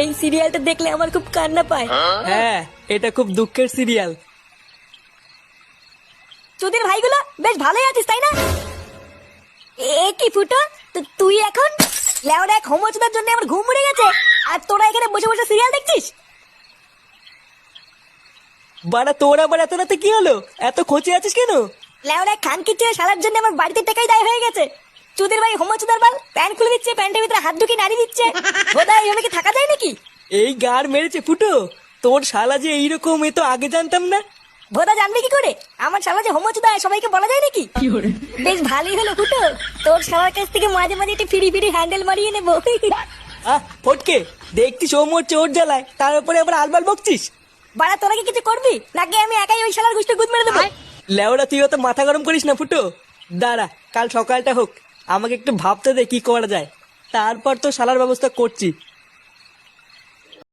এই সিরিয়ালটা দেখলে আমার খুব কান্না পায়। হ্যাঁ এটা খুব দুঃখের সিরিয়াল। তোদের ভাইগুলো বেশ ভালোই আছিস তাই না? এ কি ফুটো তো তুই এখন? লেওরা এক হোমোচুদার জন্য আমার ঘুম উড়ে গেছে আর তোরা এখানে বসে বসে সিরিয়াল দেখছিস? বাড়া তোর আবার এত রাতে কি হলো? এত খোঁচে আছিস কেন? লেওরা খান কিচ্ছে সালার জন্য আমার বাড়িতে টাকাই দায় হয়ে গেছে। চুদির ভাই হোমোচুদার বাল প্যান্ট খুলে দিচ্ছে প্যান্টের ভিতরে হাত ঢুকিয়ে নাড়ি দিচ্ছে। বোধহয় এইভাবে কি থাকা যায়? এই গার মেরেছে ফুটো। তোর শালা যে এইরকম এ তো আগে জানতাম না। ভোদা জানবে কি করে? আমার শালা যে হোমোচুদা সবাইকে বলা যায় নাকি? বেশ ভালোই হলো ফুটো। তোর শালার কাছ থেকে মাঝে মাঝে একটু ফিরি ফিরি হ্যান্ডেল মারিয়ে নেব। আহ ফটকে। জ্বালায়। তার উপরে আবার আলবাল বকছিস? বাড়া তোরা কি কিছু করবি? নাকি আমি একাই ওই শালার গুষ্টি গুদ মেরে দেবো? লেওরা তুই অত মাথা গরম করিস না ফুটো। দাঁড়া কাল সকালটা হোক। আমাকে একটু ভাবতে দে কি করা যায়। তারপর তো শালার ব্যবস্থা করছি।